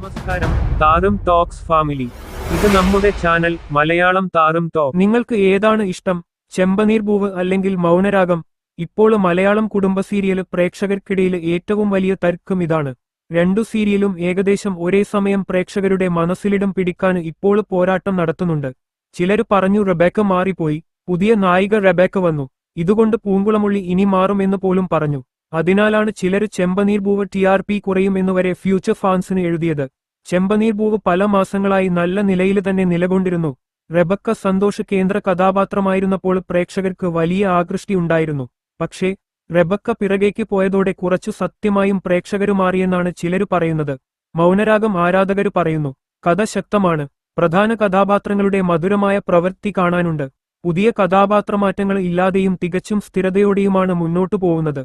നമസ്കാരം. താരം talks family. ഇത് നമ്മുടെ ചാനൽ മലയാളം താരം ടോക്ക് നിങ്ങൾക്ക് ഏതാണ് ഇഷ്ടം? ചെമ്പനീർ പൂവ് അല്ലെങ്കിൽ മൗനരാഗം? ഇപ്പോൾ മലയാളം കുടുംബ സീരിയൽ പ്രേക്ഷകർക്കിടയിൽ ഏറ്റവും വലിയ തർക്കം ഇതാണ്. രണ്ടു സീരിയലും ഏകദേശം ഒരേ സമയം പ്രേക്ഷകരുടെ മനസ്സിലിടം പിടിക്കാൻ ഇപ്പോൾ പോരാട്ടം നടത്തുന്നുണ്ട്. ചിലർ പറഞ്ഞു റബേക്ക മാറിപ്പോയി. പുതിയ നായിക റബേക്ക വന്നു. ഇതുകൊണ്ട് പൂങ്കുളമുള്ളി ഇനി മാറുമെന്ന് പോലും പറഞ്ഞു. അതിനാലാണ് ചിലര് ചെമ്പനീർ പൂവ് ടി ആർ പി കുറയുമെന്നുവരെ ഫ്യൂച്ചർ ഫാൻസിന് എഴുതിയത്. ചെമ്പനീർ പൂവ് പല മാസങ്ങളായി നല്ല നിലയിൽ തന്നെ നിലകൊണ്ടിരുന്നു. റെബക്ക സന്തോഷ് കേന്ദ്ര കഥാപാത്രമായിരുന്നപ്പോൾ പ്രേക്ഷകർക്ക് വലിയ ആകൃഷ്ടി ഉണ്ടായിരുന്നു. പക്ഷേ റെബക്ക പിറകേക്ക് പോയതോടെ കുറച്ചു സത്യമായും പ്രേക്ഷകരു മാറിയെന്നാണ് ചിലരു പറയുന്നത്. മൗനരാഗം ആരാധകര് പറയുന്നു. കഥ ശക്തമാണ്. പ്രധാന കഥാപാത്രങ്ങളുടെ മധുരമായ പ്രവൃത്തി കാണാനുണ്ട്. പുതിയ കഥാപാത്രമാറ്റങ്ങൾ ഇല്ലാതെയും തികച്ചും സ്ഥിരതയോടെയുമാണ് മുന്നോട്ടു പോകുന്നത്.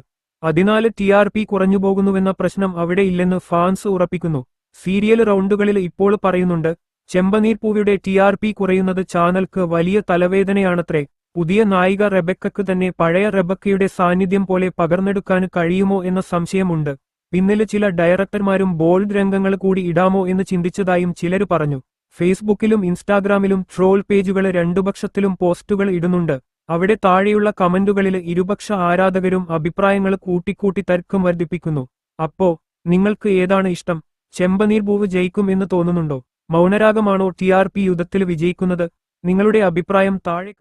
അതിനാല് ടി ആർ പി കുറഞ്ഞുപോകുന്നുവെന്ന പ്രശ്നം അവിടെ ഇല്ലെന്ന് ഫാൻസ് ഉറപ്പിക്കുന്നു. സീരിയൽ റൗണ്ടുകളിൽ ഇപ്പോൾ പറയുന്നുണ്ട് ചെമ്പനീർ പൂവിയുടെ ടി ആർ പി കുറയുന്നത് ചാനൽക്ക് വലിയ തലവേദനയാണത്രേ. പുതിയ നായിക റെബക്കക്ക് തന്നെ പഴയ റെബക്കയുടെ സാന്നിധ്യം പോലെ പകർന്നെടുക്കാൻ കഴിയുമോ എന്ന സംശയമുണ്ട്. പിന്നിൽ ചില ഡയറക്ടർമാരും ബോൾഡ് രംഗങ്ങൾ കൂടി ഇടാമോ എന്ന് ചിന്തിച്ചതായും ചിലർ പറഞ്ഞു. ഫേസ്ബുക്കിലും ഇൻസ്റ്റാഗ്രാമിലും ട്രോൾ പേജുകൾ രണ്ടുപക്ഷത്തിലും പോസ്റ്റുകൾ ഇടുന്നുണ്ട്. അവിടെ താഴെയുള്ള കമന്റുകളിൽ ഇരുപക്ഷ ആരാധകരും അഭിപ്രായങ്ങൾ കൂട്ടിക്കൂട്ടി തർക്കം വർദ്ധിപ്പിക്കുന്നു. അപ്പോ നിങ്ങൾക്ക് ഏതാണ് ഇഷ്ടം? ചെമ്പനീർ പൂവ് ജയിക്കും എന്ന് തോന്നുന്നുണ്ടോ? മൗനരാഗമാണോ ടി ആർ പി യുദ്ധത്തിൽ വിജയിക്കുന്നത്? നിങ്ങളുടെ അഭിപ്രായം താഴെ